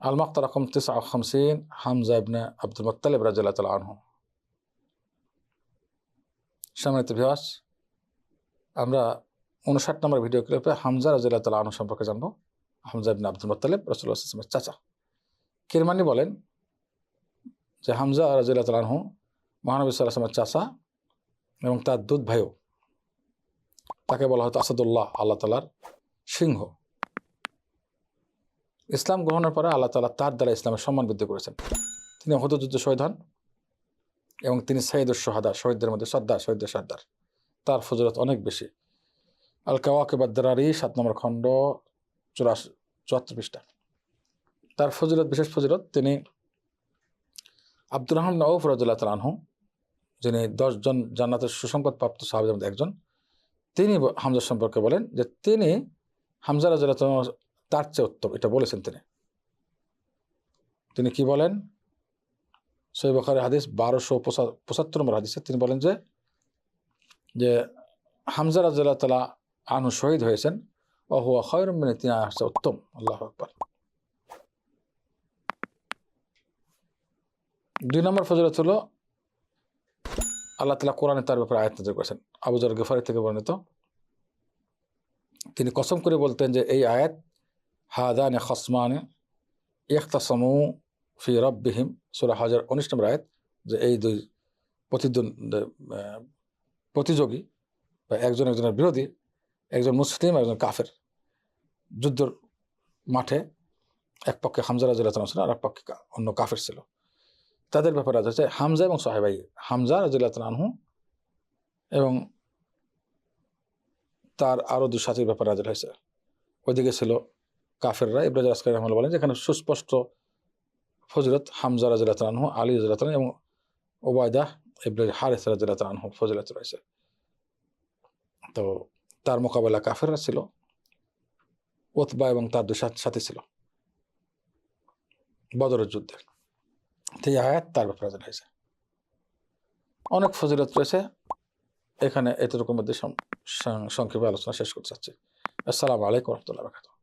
মাক্তা রকম তিসা খামসিন হামজা ইবনে আব্দুল মুত্তালিব রাজিয়াল্লাহ তাআলা আনহু সম্মানিত ভিউয়ার্স আমরা উনষাট নম্বর ভিডিও ক্লিপে হামজা রাজিয়াল্লাহ তাআলা আনহু সম্পর্কে জানব। হামজা ইবনে আব্দুল মুত্তালিব আলাইহি চাচা। কিরমানি বলেন যে হামজা রাজিয়াল্লাহ তাআলা আনহু মহানবী ওয়াসাল্লামের চাচা এবং তার দুধ ভাইও। তাকে বলা হতো আসাদুল্লাহ, আল্লাহ তালার সিংহ। ইসলাম গ্রহণের পরে আল্লাহ তালা তার দ্বারা ইসলামের সম্মান বৃদ্ধি করেছেন। তিনি হতযুদ্ধ শহীদ হন এবং তিনি সাইদুর সোহাদা শহীদদের মধ্যে সর্দার শহীদদের সর্দার তার ফজরত অনেক বেশি। আল কাওয়াকে বাদ্দারি সাত নম্বর খণ্ড, চুরাশি, চুয়াত্তর পৃষ্ঠা। তার ফজিলত, বিশেষ ফজিলত তিনি আব্দুর রহমান নৌফ রাজুল্লাহ তালানহু যিনি দশজন জান্নাতের সুসংবাদ প্রাপ্ত সাহাবের মধ্যে একজন, তিনি হামজা সম্পর্কে বলেন যে তিনি হামজা রাজুল্লাহ তার চেয়ে উত্তম, এটা বলেছেন তিনি। তিনি কি বলেন? সৈব বখারের হাদিস বারোশো পঁচাত্তর নম্বর হাদিসে তিনি বলেন যে যে হামজা রাজুল্লাহ তালা আনু শহীদ হয়েছেন ও হুয়া খয়রম মিনে তিনি আসছে উত্তম। আল্লাহ আকবর। দুই নম্বর ফজরত হলো, আল্লাহ তালা কোরআনে তার ব্যাপারে আয়াত নাজির করেছেন। আবুজার গেফারি থেকে বর্ণিত। তিনি কসম করে বলতেন যে, এই আয়াত হাদান খসমান ইখতাসমু ফি রব্বিহিম। সুরা হাজার উনিশ নম্বর আয়াত যে এই দুই প্রতিদ্বন্দ্ব প্রতিযোগী বা একজন একজনের বিরোধী, একজন মুসলিম, একজন কাফের যুদ্ধর মাঠে এক পক্ষে হামজা রাজুল্লাহ ছিল আর এক পক্ষে অন্য কাফের ছিল। তাদের ব্যাপারে আছে হচ্ছে হামজা এবং সাহেবাই, হামজা রাজুল্লাহ আনহু এবং তার আরও দুই সাথীর ব্যাপারে রাজুল হয়েছে। ওইদিকে ছিল কাফেররা, ইব্রাজ আসকার রহমান বলেন যেখানে সুস্পষ্ট ফজিলত হামজা রাজুল্লাহ আনহু, আলী রাজুল্লাহ এবং ওবায়দা ইব্রাজ হারিস রাজুল্লাহ আনহু ফজিলত রয়েছে। তো তার মোকাবেলা কাফেররা ছিল ওতবা এবং তার দুই সাথ- ছিল, বদরের যুদ্ধে। এই আয়াত তার ব্যাপারে হয়েছে। অনেক ফজিলত রয়েছে, এখানে এতটুকুর মধ্যে সংক্ষেপে আলোচনা শেষ করতে চাচ্ছি। আসসালামু আলাইকুম রহমতুল্লাহ বারকাতুহ।